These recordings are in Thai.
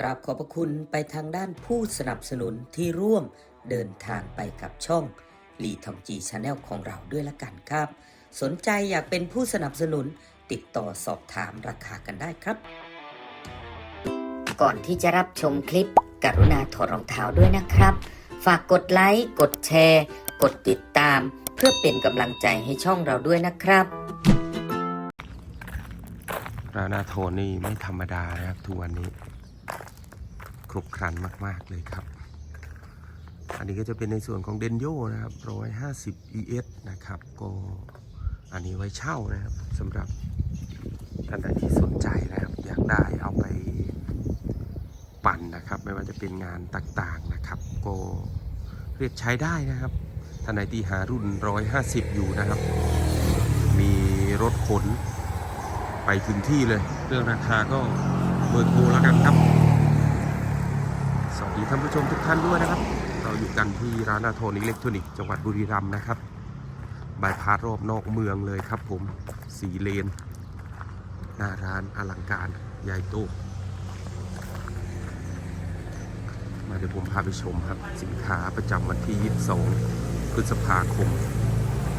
กราบขอบพระคุณไปทางด้านผู้สนับสนุนที่ร่วมเดินทางไปกับช่องลีทองจีชาแนลของเราด้วยละกันครับ สนใจอยากเป็นผู้สนับสนุนติดต่อสอบถามราคากันได้ครับ ก่อนที่จะรับชมคลิป กรุณาถอดรองเท้าด้วยนะครับ ฝากกดไลค์ กดแชร์ กดติดตาม เพื่อเป็นกำลังใจให้ช่องเราด้วยนะครับรานาโทนี่ไม่ธรรมดานะครับทุกวันนี้ ครบครันมาก ๆ เลยครับ อันนี้ก็จะเป็นในส่วนของเดนโยนะครับ 150 ES นะครับ ก็อันนี้ไว้เช่านะครับสำหรับท่านใดที่สนใจนะครับ อยากได้เอาไปปั่นนะครับ ไม่ว่าจะเป็นงานต่างๆนะครับ ก็เรียกใช้ได้นะครับท่านใดที่หารุ่น 150 อยู่นะครับ มีรถขนไปถึงที่เลย เรื่องราคาก็เบอร์โทรแล้วกันครับ ดีท่านผู้ชมทุกท่านด้วยนะครับ เราอยู่กันที่ร้านอาโทนอิเล็กทรอนิกส์จังหวัดบุรีรัมย์นะครับบายพาสรอบนอกเมืองเลยครับผมสีเลน หน้าร้านอลังการใหญ่โตมาเดี๋ยวผมพาไปชมครับ สินค้าประจำวันที่ 22 พฤษภาคม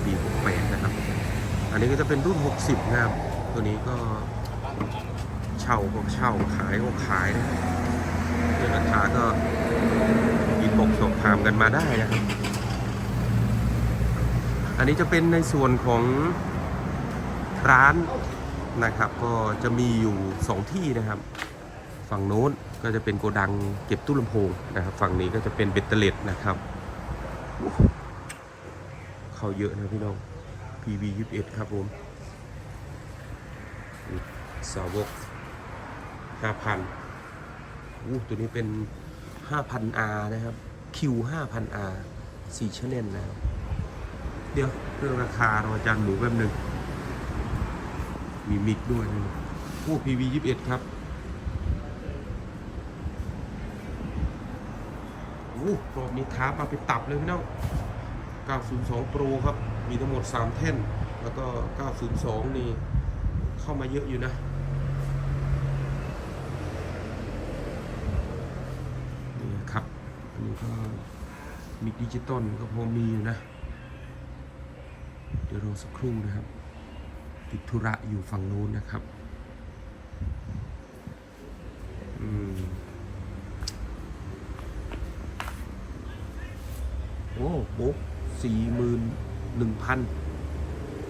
ปี 68 นะครับ อันนี้ก็จะเป็นรุ่น 60 นะครับ ตัวนี้ก็เช่าก็เช่าขายก็ขายนะ เรื่องราคาก็อินบกสอบถามกันมาได้นะครับ อันนี้จะเป็นในส่วนของร้านนะครับ ก็จะมีอยู่ 2 ที่นะครับ ฝั่งโน้นก็จะเป็นโกดังเก็บตู้ลำโพงนะครับ ฝั่งนี้ก็จะเป็นเบตเตอร์เลตนะครับ เข้าเยอะนะพี่น้อง PV 21ครับผมสาวกห้าพัน อู้ตัวนี้เป็นห้าพันอานะครับ Q ห้าพันอาสี่ชแนลนะครับ เดี๋ยวเรื่องราคารออาจารย์หมูแป๊บหนึ่ง มีมิกด้วยนะโอ้ PV ยี่สิบเอ็ดครับโอ้รอบนี้ท้ามาไปตับเลยพี่น้อง902 Pro ครับ มีทั้งหมด 3 แท่น แล้วก็ 902 นี่ เข้ามาเยอะอยู่นะ นี่ครับ อั นนี้ก็มีดิจิตอลก็พอมีอยู่นะ เดี๋ยวรอสักครู่นะครับ ติดธุระอยู่ฝั่งนู้นนะครับอืมโอ้โบ๊สี่หมื่นหนึ่งพัน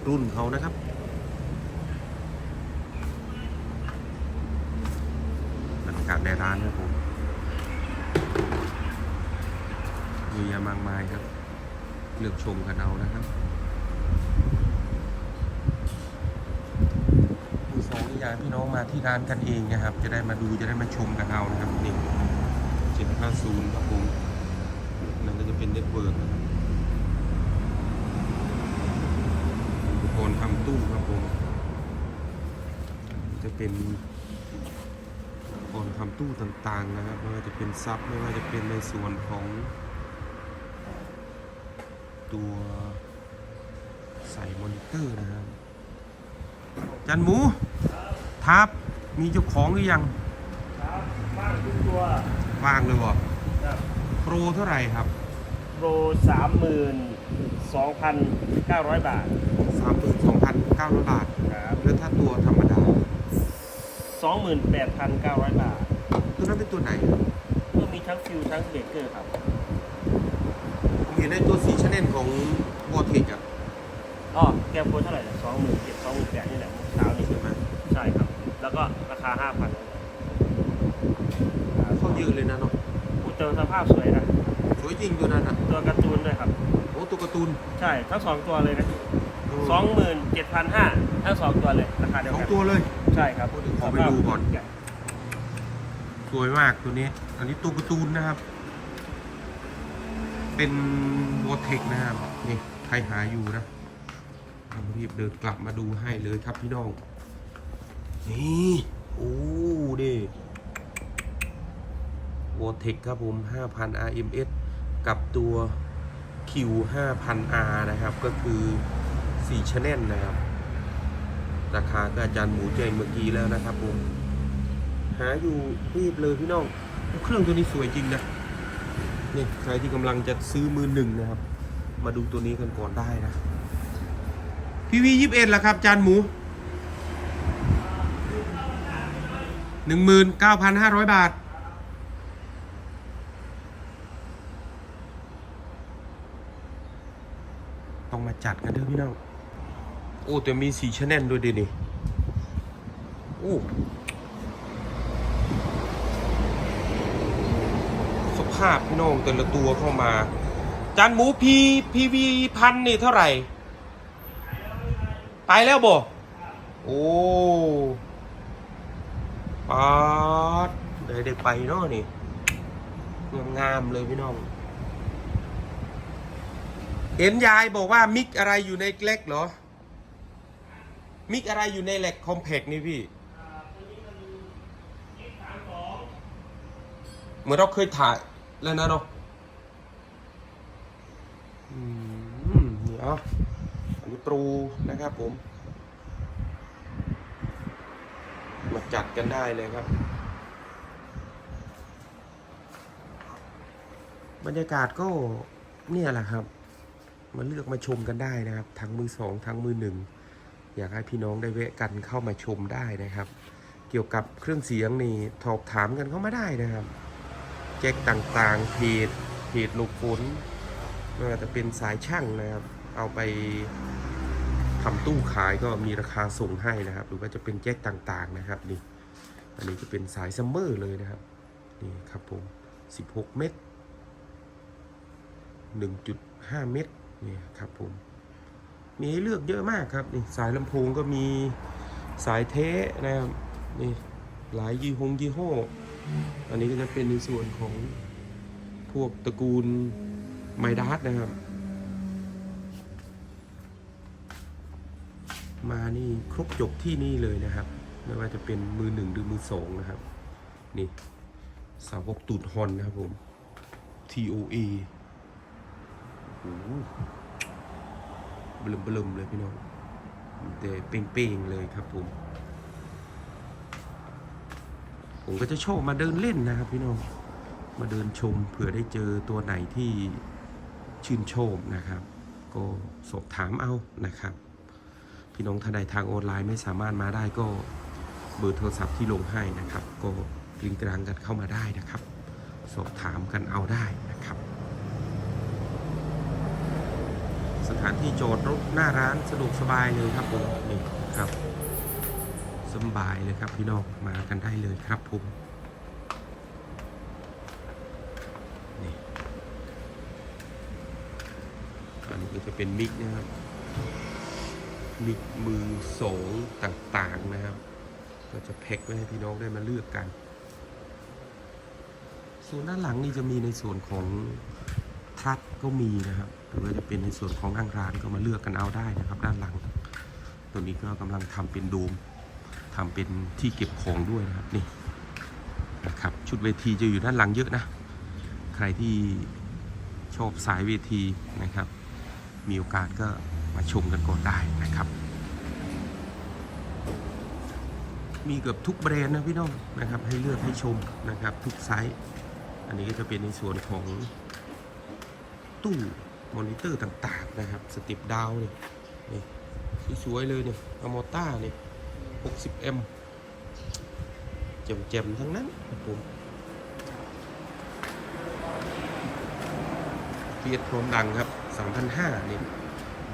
รุ่นเขานะครับบรรยากาศในร้านครับผม เยอะแยะมากมายครับ เลือกชมกันเอานะครับมือสองนี่อยากพี่น้องมาที่ร้านกันเองนะครับ จะได้มาดูจะได้มาชมกันเอานะครับนี่เจ็ดห้าศูนย์ครับผมนั่นก็จะเป็นเน็ตเวิร์กบอุปกรณ์ทำตู้ครับผมจะเป็นอุปกรณ์ทำตู้ต่างๆนะครับไม่ว่าจะเป็นซับไม่ว่าจะเป็นในส่วนของ ตัวใส่มอนิเตอร์นะครับจันหมูทับมีเจ้าของหรือยังครับบ้านทุกตัวว่างเลยบ่ครับโปรเท่าไหร่ครับโปรสามหมื่นสองพันเก้าร้อยบาท32,900บาทครับแล้วถ้าตัวธรรมดาสองหมื่นแปดพันเก้าร้อยบาท ตัวนั้นเป็นตัวไหนครับก็มีทั้งฟิวทั้งเบรกเกอร์ครับ ผมเห็นในตัวสีชแนลของวอเทคอะอ๋อแก้วโปรเท่าไหร่นะสองหมื่นเจ็ดสองหมื่นแปดนี่แหละเช้านี้ใช่ไหมใช่ครับ แล้วก็ราคาห้าพันเข้าเยอะเลยนะเนาะเจอสภาพสวยนะ สวยจริงตัวนั้นอะตัวการ์ตูนด้วยครับ โอ้ตัวการ์ตูน ใช่ ทั้งสองตัวเลยนะสองหมื่นเจ็ดพันห้าทั้งสองตัวเลยราคาเดียวสองกันตัวเลย ใช่ครับเดี๋ยวขอไปดูก่อน สวยมากตัวนี้ อันนี้ตัวการ์ตูนนะครับ เป็นวอเทคนะครับนี่ใครหาอยู่นะผมรีบเดินกลับมาดูให้เลยครับพี่น้อง นี่โอ้ดิวอเทคครับผม 5,000 RMS กับตัว Q 5,000R นะครับ ก็คือ4 channel นะครับ ราคาก็อาจารย์หมูแจ้งเมื่อกี้แล้วนะครับผม หาอยู่รีบเลยพี่น้อง เครื่องตัวนี้สวยจริงนะ นี่ใครที่กำลังจะซื้อมือหนึ่งนะครับ มาดูตัวนี้กันก่อนได้นะพีวียี่สิบเอ็ดละครับ จานหมูหนึ่งหมื่นเก้าพันห้าร้อยบาท ต้องมาจัดกันเถอพี่น้อง โอ้ แต่มีสีชแนลด้วยดินี่โอ้ สภาพพี่น้องแต่ละตัวเข้ามา จานหมูพีพีวีพันนี่เท่าไหร่ ไปแล้วบ่โอ้ปาดได้ได้ไปเนาะนี่งามๆเลยพี่น้อง เห็นยายบอกว่ามิกอะไรอยู่ในเล็กเหรอ มิกอะไรอยู่ในแหลกคอมเพกนี่พี่เหมือนเราเคยถ่าย แล้วนะเนาะอืมนี่เอาอันนี้ปรูนะครับผม มาจัดกันได้เลยครับ บรรยากาศก็เนี่ยแหละครับ มาเลือกมาชมกันได้นะครับ ทั้งมือสองทั้งมือหนึ่งอยากให้พี่น้องได้แวะกันเข้ามาชมได้นะครับ เกี่ยวกับเครื่องเสียงนี่สอบถามกันเข้ามาได้นะครับ แจ็คต่างๆเพจเพจลูกฝนไม่ว่าจะเป็นสายช่างนะครับ เอาไปทำตู้ขายก็มีราคาส่งให้นะครับ หรือว่าจะเป็นแจ็คต่างๆนะครับนี่ อันนี้จะเป็นสายซัมเมอร์เลยนะครับ นี่ครับผม 16 เมตร 1.5 เมตรนี่ครับผม มีให้เลือกเยอะมากครับนี่สายลำโพงก็มีสายเทสนะครับนี่หลายยี่ห้อยี่ห้อ อันนี้ก็จะเป็นในส่วนของพวกตระกูลไมดัสนะครับ มานี่ครบจบที่นี่เลยนะครับ ไม่ว่าจะเป็นมือหนึ่งหรือมือสองนะครับ นี่ สาวกตูดฮอนนะครับผม TOA โอ้โหเบลมเบลมเลยพี่น้องแต่เป้งๆเลยครับผม ผมก็จะชอบมาเดินเล่นนะครับพี่น้อง มาเดินชมเผื่อได้เจอตัวไหนที่ชื่นชอบนะครับ ก็สอบถามเอานะครับ พี่น้องท่านใดทางออนไลน์ไม่สามารถมาได้ก็เบอร์โทรศัพท์ที่ลงให้นะครับ ก็กลิงกลางกันเข้ามาได้นะครับ สอบถามกันเอาได้นะครับ สถานที่จอดรถหน้าร้านสะดวกสบายเลยครับผมนี่ครับ สบายเลยครับพี่น้องมากันได้เลยครับผมนี่อันนี้ก็จะเป็นมิกนะครับ มิกมือสองต่างๆนะครับ ก็จะแพ็คไว้ให้พี่น้องได้มาเลือกกัน ส่วนด้านหลังนี่จะมีในส่วนของทัดก็มีนะครับ หรือว่าจะเป็นในส่วนของนั่งร้านก็มาเลือกกันเอาได้นะครับ ด้านหลัง ตัวนี้ก็กำลังทำเป็นโดม ทำเป็นที่เก็บของด้วยนะครับนี่นะครับชุดเวทีจะอยู่ด้านหลังเยอะนะ ใครที่ชอบสายเวทีนะครับ มีโอกาสก็มาชมกันก่อนได้นะครับ มีเกือบทุกแบรนด์นะพี่น้องนะครับ ให้เลือกให้ชมนะครับ ทุกไซส์อันนี้ก็จะเป็นในส่วนของตู้มอนิเตอร์ต่างๆนะครับ สติปดาวนี่นี่สวยๆเลยเนี่ยอมอต้านี่ 60M เจ็มๆ ทั้งนั้นครับผมเฟียดพร้อมดังครับ 3,500นี่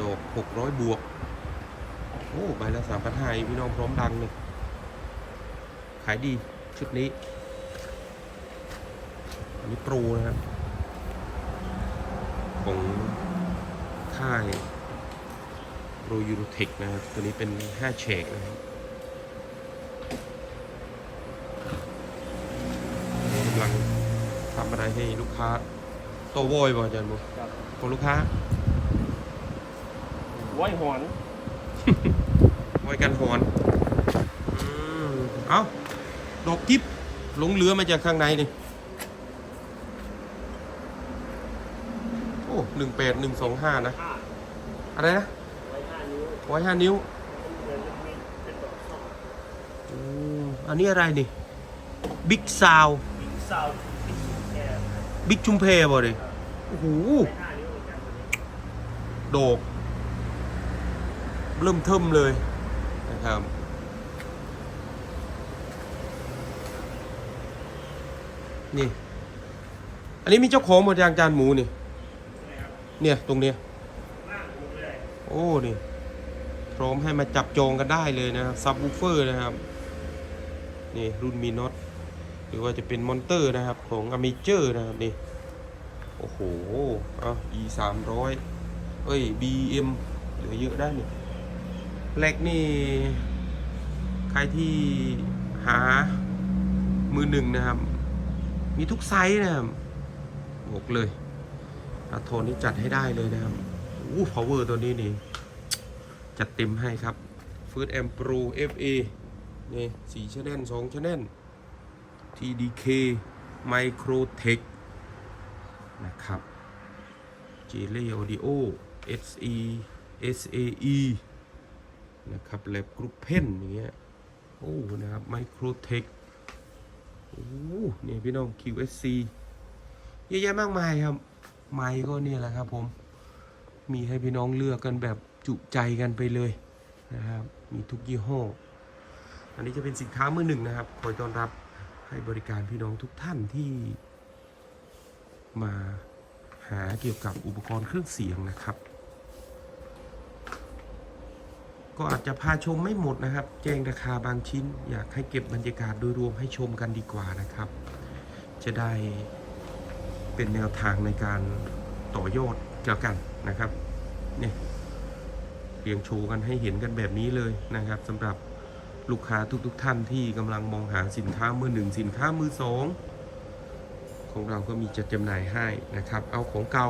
ดอก 600 บวก โอ้ใบละ3,500พี่น้องพร้อมดังเลยขายดีชุดนี้ อันนี้โปรนะครับ ของค่ายโปรยูโรเทคนะครับ ตัวนี้เป็น 5 เฉกนะครับ กำลังทำอะไรให้ลูกค้า โตโวยบ่อาจารย์บุครับ ของลูกค้าไว้หอนโวยกันหอนอืมเอ้าดอกกิฟหลงเหลือมาจากข้างในนี่โอ้หนึ่งแปดหนึ่งสองห้านะ ห้าอะไรนะไว้ห้านิ้วร้อยห้านิ้วเดินจะมีเป็นดอกช่องอืมอันนี้อะไรนี่บิ๊กซาวบิ๊กซาวบิ๊กแค่ บิ๊กชุมเพบ่ดิโอ้โหห้านิ้วเหมือนกันตัวนี้โดก เริ่มเทิมเลยนะครับนี่ อันนี้มีเจ้าของหมดยางจานหมูนี่ เนี่ยตรงเนี่ยโอ้ นี่ พร้อมให้มาจับจองกันได้เลยนะครับซับวูเฟอร์นะครับ นี่รุ่นมีน็อต หรือว่าจะเป็นมอนเตอร์นะครับของอ m มเจอร์นะครับนี่ โอ้โหเอา e สามร้อยเอ้ย bm เหลือเยอะได้เนี่ยแรกนี่ ใครที่หามือหนึ่งนะครับ มีทุกไซส์นะครับบอกเลยอาโทนนี่จัดให้ได้เลยนะครับอู้ power ตัวนี้นี่ จัดเต็มให้ครับ First Amp Pro FA นี่สี่ชแนลสองชแนล TDK Microtech นะครับ j l e Audio SE SAE นะครับ Lab Group Pen อย่างเงี้ย โอ้ นะครับ Microtech โอ้เนี่ยพี่น้อง QSC เยอะแยะมากมายครับ ไมค์ก็เนี่ยแหละครับผม มีให้พี่น้องเลือกกันแบบจุใจกันไปเลยนะครับ มีทุกยี่ห้อ อันนี้จะเป็นสินค้ามือหนึ่งนะครับ คอยต้อนรับ ให้บริการพี่น้องทุกท่านที่มาหาเกี่ยวกับอุปกรณ์เครื่องเสียงนะครับ ก็อาจจะพาชมไม่หมดนะครับ แจ้งราคาบางชิ้น อยากให้เก็บบรรยากาศโดยรวมให้ชมกันดีกว่านะครับ จะได้เป็นแนวทางในการต่อยอดแล้วกันนะครับเนี่ยเรียงโชว์กันให้เห็นกันแบบนี้เลยนะครับสำหรับ ลูกค้าทุกๆทท่านที่กำลังมองหาสินค้ามือหนึ่งสินค้ามือสองของเราก็มีจัดจำหน่ายให้นะครับ เอาของเก่า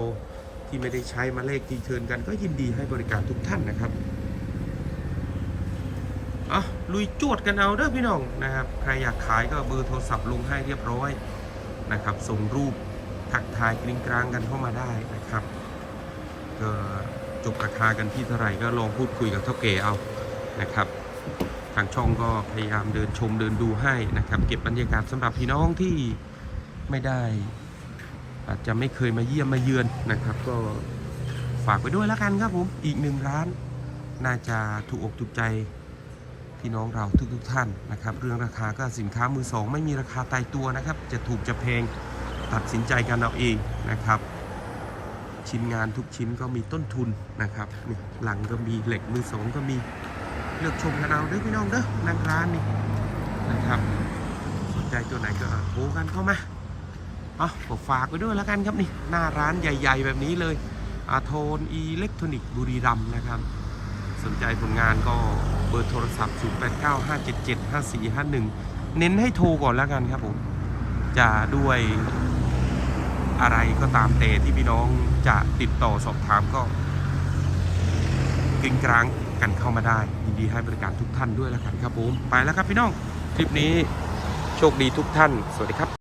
ที่ไม่ได้ใช้มาเลขทีเชิญกันก็ยินดีให้บริการทุกท่านนะครับอะลุยจวดกันเอาเด้อพี่น้องนะครับ ใครอยากขายก็เบอร์โทรศัพท์ลงให้เรียบร้อยนะครับ ส่งรูปทักทายกริ้งกลางกันเข้ามาได้นะครับก็จบราคากันที่เท่าไหร่ก็ลองพูดคุยกับเท่าเก๋เอานะครับางช่องก็พยายามเดินชมเดินดูให้นะครับ เก็บบรรยากาศสำหรับพี่น้องที่ไม่ได้ อาจจะไม่เคยมาเยี่ยมมาเยือนนะครับ ก็ฝากไปด้วยแล้วกันครับผมอีกหนึ่งร้าน น่าจะถูกอกถูกใจพี่น้องเราทุกๆทท่านนะครับ เรื่องราคาก็สินค้ามือสองไม่มีราคาตายตัวนะครับ จะถูกจะแพงตัดสินใจกันเอาเองนะครับ ชิ้นงานทุกชิ้นก็มีต้นทุนนะครับนี่หลังก็มีเหล็กมือสองก็มี เลือกชมกันเอาด้อพี่น้องเด้อนั่งร้านนี่นะครับสนใจตัวไหนก็โทรกันเข้ามาเอาก็ฝากไว้ด้วยแล้วกันครับนี่หน้าร้านใหญ่ ๆ แบบนี้เลยอาโทนอิเล็กทรอนิกส์บุรีรัมนะครับ สนใจผลงานก็เบอร์โทรศัพท์ 0895775451 เน้นให้โทรก่อนแล้วกันครับผม จะด้วยอะไรก็ตามแต่ที่พี่น้องจะติดต่อสอบถามก็กริ้งกลาง กันเข้ามาได้ยินดีให้บริการทุกท่านด้วยแล้วกันครับผมไปแล้วครับพี่น้องคลิปนี้โชคดีทุกท่าน สวัสดีครับ